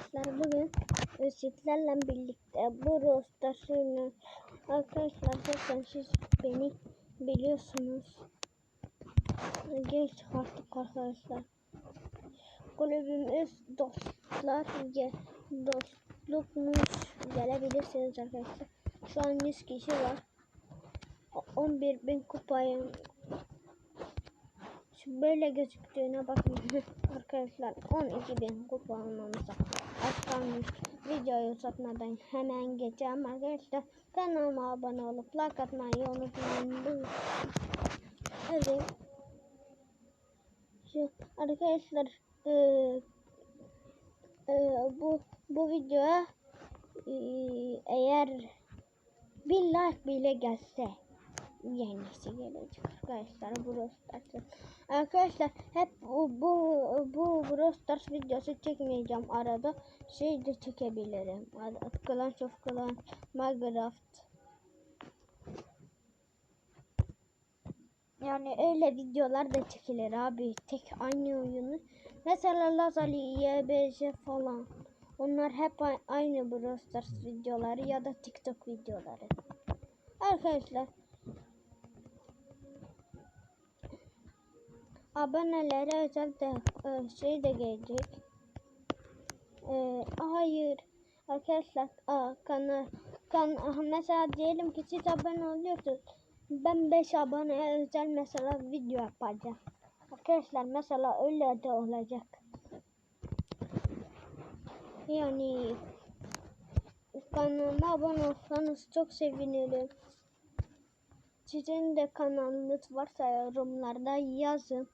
arkadaşlar bugün sizlerle birlikte bu rostasını arkadaşlar zaten siz beni biliyorsunuz. Geç çıkarttık arkadaşlar. Kulübümüz dostlar ge dostlukmuş gelebilirsiniz arkadaşlar. Şu an 100 kişi var. O- 11 bin kupayım. Şu böyle gözüktüğüne bakın arkadaşlar 12 bin kupa almamıza az kalmış. Videoyu uzatmadan hemen geçeceğim arkadaşlar. Kanalıma abone olup like atmayı unutmayın. Evet. Şu arkadaşlar e, e, bu bu videoya e, eğer bir like bile gelse yenisi gelecek arkadaşlar bu Stars. Arkadaşlar hep bu bu bu Brawl Stars videosu çekmeyeceğim arada şey de çekebilirim. Clash of Clans, Minecraft. Yani öyle videolar da çekilir abi. Tek aynı oyunu. Mesela Lazali, YBC falan. Onlar hep aynı Brawl Stars videoları ya da TikTok videoları. Arkadaşlar abonelere özel de e, şey de gelecek. E, hayır arkadaşlar a, kana, kan, mesela diyelim ki siz abone oluyorsunuz. Ben 5 aboneye özel mesela video yapacağım. Arkadaşlar mesela öyle de olacak. Yani kanalıma abone olsanız çok sevinirim. Sizin de kanalınız varsa yorumlarda yazın.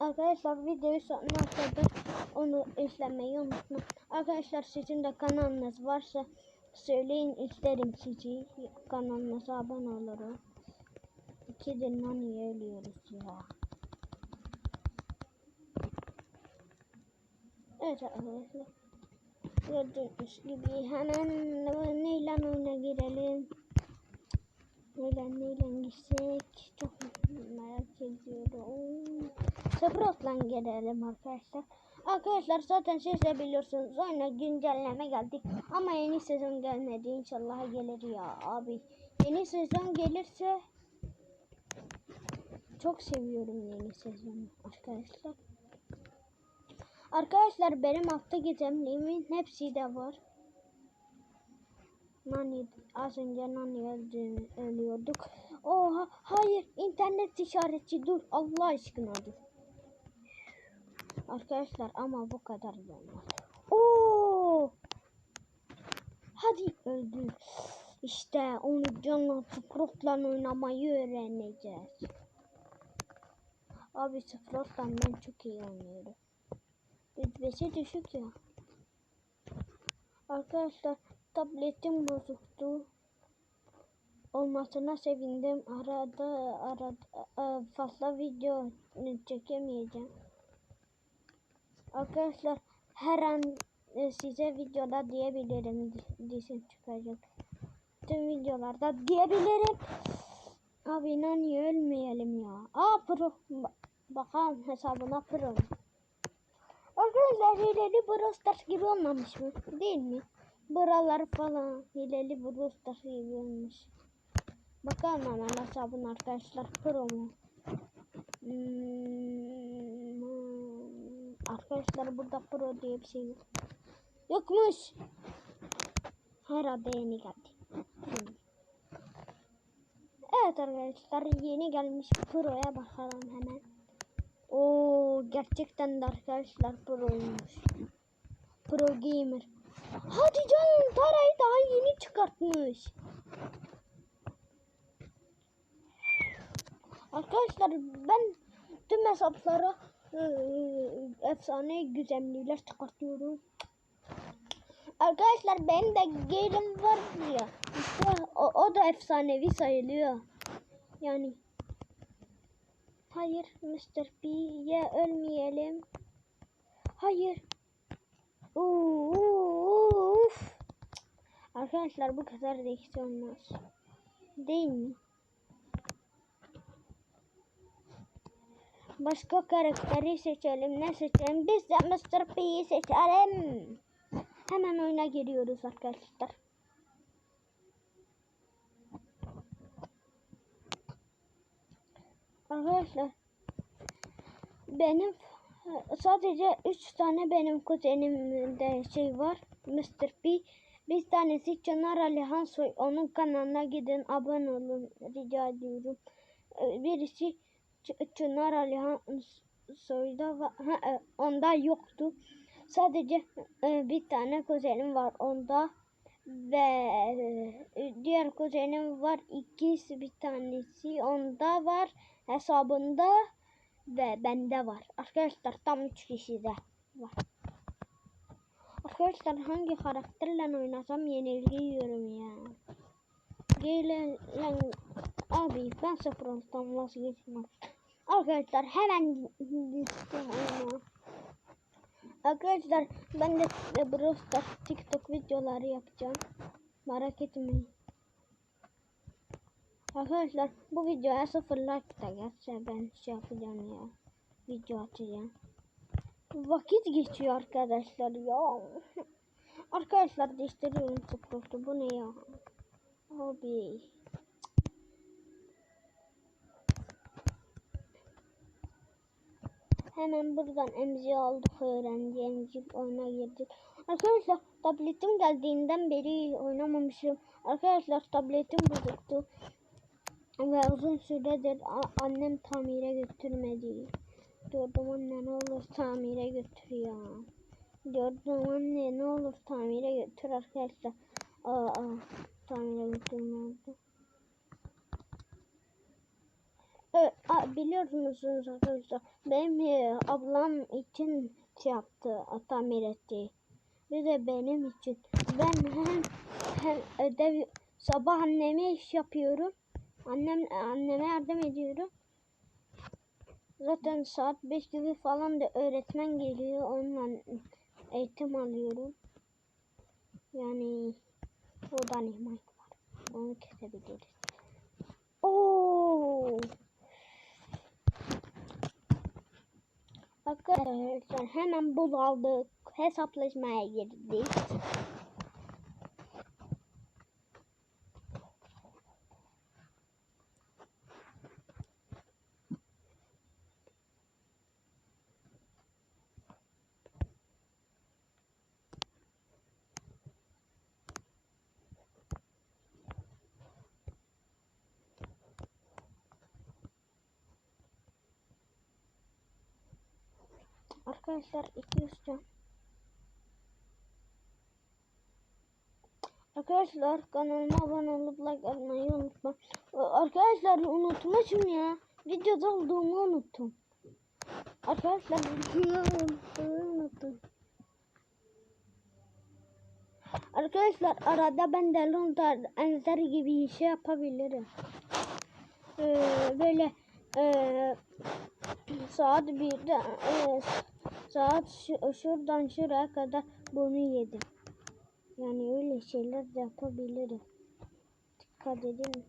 Arkadaşlar videoyu sonuna kadar onu izlemeyi unutmayın. Arkadaşlar sizin de kanalınız varsa söyleyin isterim sizi. Kanalınıza abone olurum. İki dinden iyi ölüyoruz ya. Evet arkadaşlar. Gördüğünüz gibi hemen neyle oyuna girelim. Neyle neyle girsek çok merak ediyorum. Sprot'la girelim arkadaşlar. Arkadaşlar zaten siz de biliyorsunuz oyuna güncelleme geldik. Ama yeni sezon gelmedi. İnşallah gelir ya abi. Yeni sezon gelirse çok seviyorum yeni sezonu arkadaşlar. Arkadaşlar benim hafta gizemliğimin hepsi de var. Nani az önce Nani öldü, ölüyorduk. Oha hayır internet işaretçi dur Allah aşkına dur. Arkadaşlar ama bu kadar da olmaz. Oo! Hadi öldü. İşte onu canla Sprot'la oynamayı öğreneceğiz. Abi Sprot'la ben çok iyi oynuyorum. Rütbesi düşük ya. Arkadaşlar tabletim bozuktu. Olmasına sevindim. Arada arada e, fazla video çekemeyeceğim. Arkadaşlar her an e, size videoda diyebilirim di- disim çıkacak. Tüm videolarda diyebilirim. Abi inan ölmeyelim ya. Aa pro. Ba- bakalım hesabına pro. Arkadaşlar hileli Brawl Stars gibi olmamış mı? Değil mi? Buralar falan hileli Brawl Stars gibi. Bakalım hemen hesabın arkadaşlar pro mu? Hmm, arkadaşlar burada pro diye bir şey yok. Yokmuş. Herhalde yeni geldi. Evet arkadaşlar yeni gelmiş proya bakalım hemen. Oo gerçekten de arkadaşlar proymuş. Pro gamer. Hadi canım Tara'yı daha yeni çıkartmış. Arkadaşlar ben tüm hesaplara e, efsane güzellikler çıkartıyorum. Arkadaşlar benim de Gale'im var ya. İşte o, o da efsanevi sayılıyor. Yani Hayır Mr. P'ye ölmeyelim. Hayır. Uf. Arkadaşlar bu kadar da hiç olmaz. Değil mi? Başka karakteri seçelim. Ne seçelim? Biz de Mr. P'yi seçelim. Hemen oyuna giriyoruz arkadaşlar. Arkadaşlar benim sadece 3 tane benim kuzenimde şey var. Mr. P. Bir tanesi Çınar Ali Soy. Onun kanalına gidin abone olun rica ediyorum. Ee, Birisi Çınar Ali Soy'da va- ha, e, onda yoktu. Sadece e, bir tane kuzenim var onda ve e, diğer kuzenim var ikisi bir tanesi onda var hesabında ve bende var. Arkadaşlar tam 3 kişi de var. Arkadaşlar hangi karakterle oynasam yenilgi yiyorum ya. Gelen abi ben sıfır olsam vazgeçmem. Arkadaşlar hemen. Arkadaşlar ben de Brawl TikTok videoları yapacağım. Merak etmeyin. Arkadaşlar bu videoya sıfır like da gelse ben şey yapacağım ya. Video atacağım. Vakit geçiyor arkadaşlar ya. Arkadaşlar değiştiriyorum sıfırı. Bu ne ya? Abi. Hemen buradan emzi aldık öğrenci emzik oyuna girdik. Arkadaşlar tabletim geldiğinden beri oynamamışım. Arkadaşlar tabletim bozuktu. Ve uzun süredir annem tamire götürmedi. Diyordum anne ne olur tamire götür ya. Diyordum anne ne olur tamire götür arkadaşlar. Aa, aa tamire götürmedi. Evet, a- biliyor musunuz arkadaşlar? Benim e, ablam için şey yaptı, tamir etti. Bir de benim için. Ben hem, hem ödev sabah anneme iş yapıyorum. Annem anneme yardım ediyorum. Zaten saat 5 gibi falan da öğretmen geliyor. Onunla eğitim alıyorum. Yani buradan ihmal var. Onu kesebiliriz. Oo! Arkadaşlar hemen bul aldık. Hesaplaşmaya girdik. Arkadaşlar 200 can. Arkadaşlar kanalıma abone olup like atmayı unutmayın. Arkadaşlar unutmuşum ya. Videoda olduğumu unuttum. Arkadaşlar videoda olduğumu unuttum. Arkadaşlar arada ben de Londra Enzer gibi şey yapabilirim. Ee, böyle ee, saat birde ee, saat şu, şuradan şuraya kadar bunu yedim. Yani öyle şeyler yapabilirim. Dikkat edin.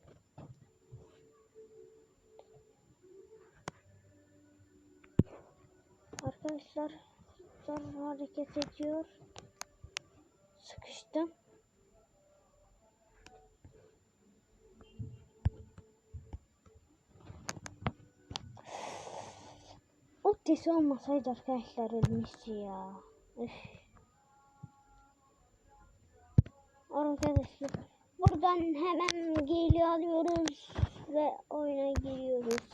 Arkadaşlar hareket ediyor. Sıkıştım. Ultisi olmasaydı arkadaşlar ölmüştü ya. Üf. Arkadaşlar buradan hemen geri alıyoruz ve oyuna giriyoruz.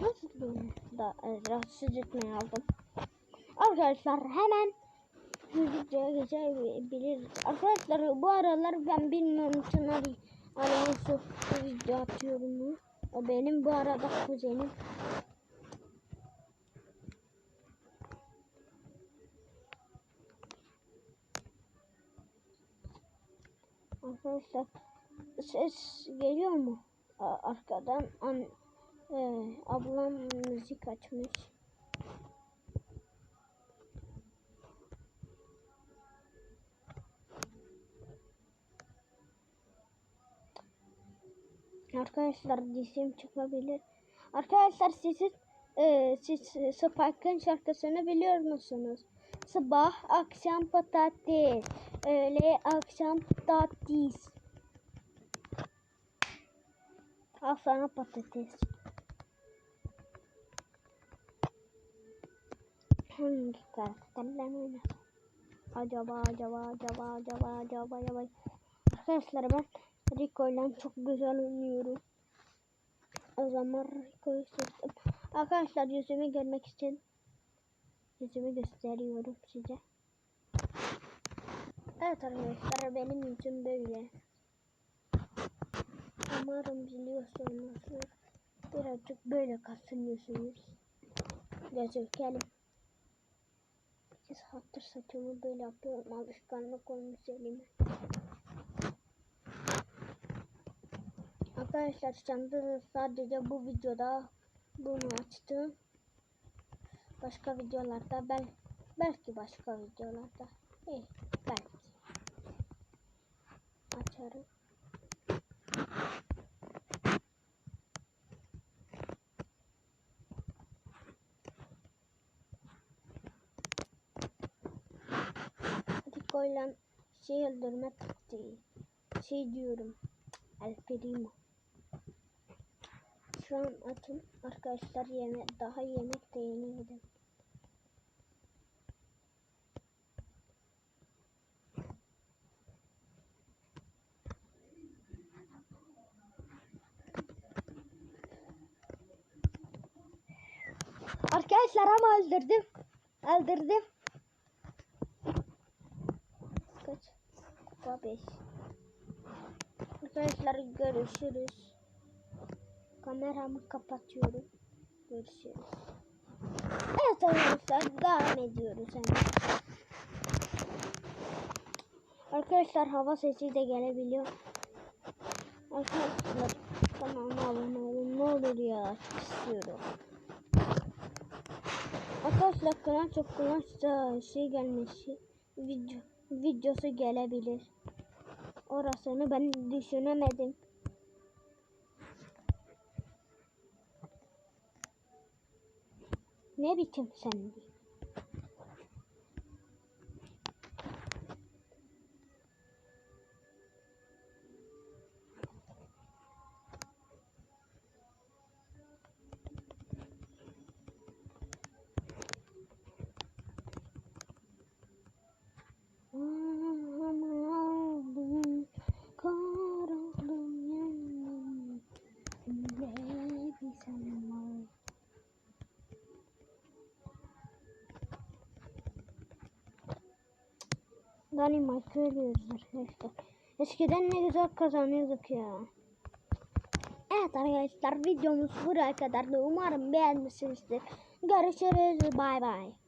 Nasıl da e, rahatsız etmeyi aldım. Arkadaşlar hemen videoya geçebiliriz. Arkadaşlar bu aralar ben bilmiyorum Çınar Alonso video atıyorum mu? O benim bu arada kuzenim. Arkadaşlar ses geliyor mu? Arkadan an, e, ablam müzik açmış. Arkadaşlar dizim çıkabilir. Arkadaşlar sizin e, siz Spike'ın şarkısını biliyor musunuz? Sabah akşam patates. Öğle akşam patates. Al sana patates. Hangi karakterle oynasam? Acaba acaba acaba acaba acaba acaba. Arkadaşlar ben Rico ile çok güzel oynuyorum. O zaman Rico'yu seçtim. Arkadaşlar yüzümü görmek için yüzümü gösteriyorum size. Evet arkadaşlar benim yüzüm böyle. Umarım biliyorsunuz. Birazcık böyle kasınıyorsunuz. Gözükelim. İki saattir saçımı böyle yapıyorum. Alışkanlık olmuş elime. Arkadaşlar sadece bu videoda bunu açtım. Başka videolarda bel belki başka videolarda. Eh, belki. Açarım. Rico'yla şey öldürme. Şey diyorum. El Primo. Şu an açım arkadaşlar yeme daha yemek de yeni yedim. Arkadaşlar ama öldürdüm. Öldürdüm. Kaç? Kupa 5. Arkadaşlar görüşürüz. Kameramı kapatıyorum. Görüşürüz. Evet arkadaşlar devam ediyoruz hemen. Arkadaşlar hava sesi de gelebiliyor. Arkadaşlar kanalıma abone olun. Ne olur ya istiyorum. Arkadaşlar kanal çok kullanışta şey gelmesi video videosu gelebilir. Orasını ben düşünemedim. Ne biçim sendi? Dynamite görüyoruz arkadaşlar. Eskiden ne güzel kazanıyorduk ya. Evet arkadaşlar videomuz buraya kadar da umarım beğenmişsinizdir. Görüşürüz. Bay bay.